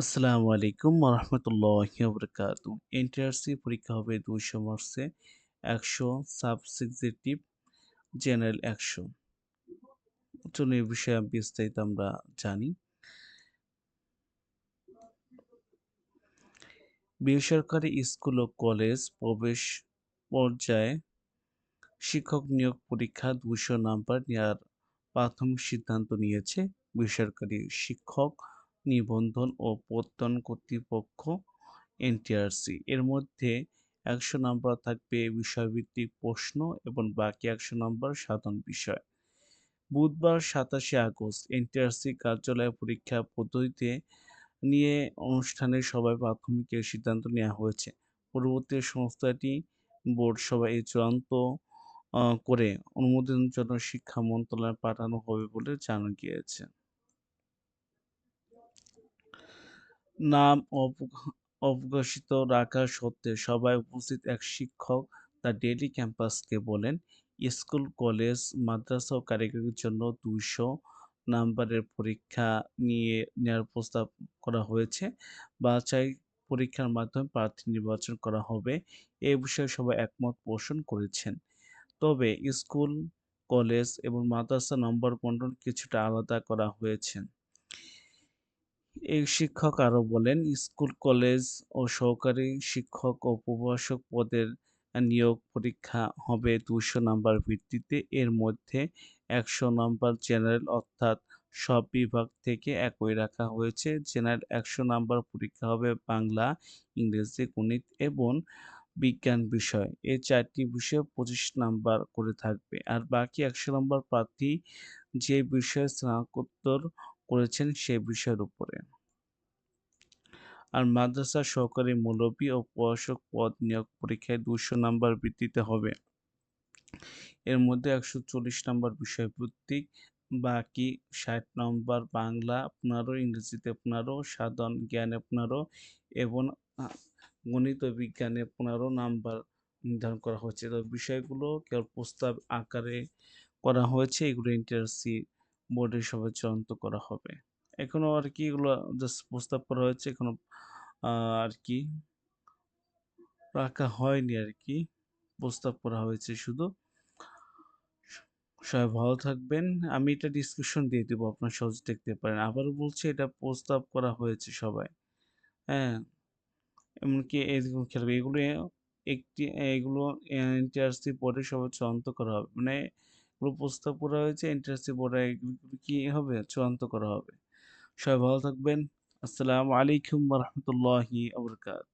আসসালামু আলাইকুম ওরহমতুল্লাহি ওবরাকাতু এনটিআরসি পরীক্ষা হবে দুইশো মার্কসে একশো সাবসেক্সিটিভ জেনারেল একশো। চলুন এই বিষয়ে বিস্তারিত আমরা জানি। বেসরকারি স্কুল ও কলেজ প্রবেশ পর্যায়ে শিক্ষক নিয়োগ পরীক্ষা দুশো নাম্বার নেওয়ার প্রাথমিক সিদ্ধান্ত নিয়েছে বেসরকারি শিক্ষক নিবন্ধন ও প্রত্যয়ন কর্তৃপক্ষ এনটিআরসি। এর মধ্যে একশো নম্বর থাকবে বিষয়ভিত্তিক প্রশ্ন এবং বাকি একশো নম্বর সাধারণ বিষয়। বুধবার সাতাশে আগস্ট এনটিআরসি কার্যালয়ে পরীক্ষা পদ্ধতিতে নিয়ে অনুষ্ঠানে সবাই প্রাথমিকের সিদ্ধান্ত নেওয়া হয়েছে। পরবর্তী সংস্থাটি বোর্ড এই চূড়ান্ত করে অনুমোদনের জন্য শিক্ষা মন্ত্রণালয়ে পাঠানো হবে বলে জানা গিয়েছে। নাম অবকাশিত রাখা সত্ত্বেও সবাই উপস্থিত এক শিক্ষক তার ডেইলি ক্যাম্পাসকে বলেন। স্কুল, কলেজ, মাদ্রাসা ও কারিগরির জন্য দুইশো নাম্বারের পরীক্ষা নিয়ে নেওয়ার প্রস্তাব করা হয়েছে। বাছাই পরীক্ষার মাধ্যমে প্রার্থী নির্বাচন করা হবে। এ বিষয়ে সবাই একমত পোষণ করেছেন। তবে স্কুল, কলেজ এবং মাদ্রাসা নম্বর বন্টন কিছুটা আলাদা করা হয়েছে। এই শিক্ষক আরও বলেন, স্কুল, কলেজ ও সহকারী শিক্ষক ও প্রভাষক পদের নিয়োগ পরীক্ষা হবে দুশো নাম্বার ভিত্তিতে। এর মধ্যে একশো নাম্বার জেনারেল অর্থাৎ সব বিভাগ থেকে একই রাখা হয়েছে। জেনারেল একশো নাম্বার পরীক্ষা হবে বাংলা, ইংরেজি, গণিত এবং বিজ্ঞান বিষয়। এই চারটি বিষয়ে পঁচিশ নাম্বার করে থাকবে। আর বাকি একশো নাম্বার প্রার্থী যে বিষয়ে স্নাতকোত্তর করেছেন সে বিষয়ের উপরে। আর মাদ্রাসা সহকারী মৌলবী ও প্রশাসক পদ নিয়োগ পরীক্ষায় দুশো নাম্বার ভিত্তিতে হবে। এর মধ্যে একশো চল্লিশ নম্বর বিষয়ভিত্তিক, বাকি ষাট নম্বর বাংলা পনেরো, ইংরেজিতে পনেরো, সাধারণ জ্ঞানে পনেরো এবং গণিত বিজ্ঞানে পনেরো নাম্বার নির্ধারণ করা হয়েছে। তো বিষয়গুলো কেবল প্রস্তাব আকারে করা হয়েছে, এগুলো ইন্টারসি বোর্ডের সভায় চূড়ান্ত করা হবে। এখনও আর কি এগুলো জাস্ট প্রস্তাব করা হয়েছে, এখনও আর কি রাখা হয়নি আর কি। প্রস্তাব করা হয়েছে শুধু। সবাই ভালো থাকবেন। আমি এটা ডিসক্রিপশন দিয়ে দেবো, আপনার সহজ দেখতে পারেন। আবারও বলছি, এটা প্রস্তাব করা হয়েছে সবাই। হ্যাঁ এমনকি এরকম খেলবে এগুলো একটি, এগুলো এনটিআরসি বোর্ডে সবাই চূড়ান্ত করা হবে। মানে প্রস্তাব করা হয়েছে এনটিআরসি বোর্ড কি হবে? চূড়ান্ত করা হবে। সবাই ভালো থাকবেন। আসসালামু আলাইকুম রহমতুল্লাহি আবরকাত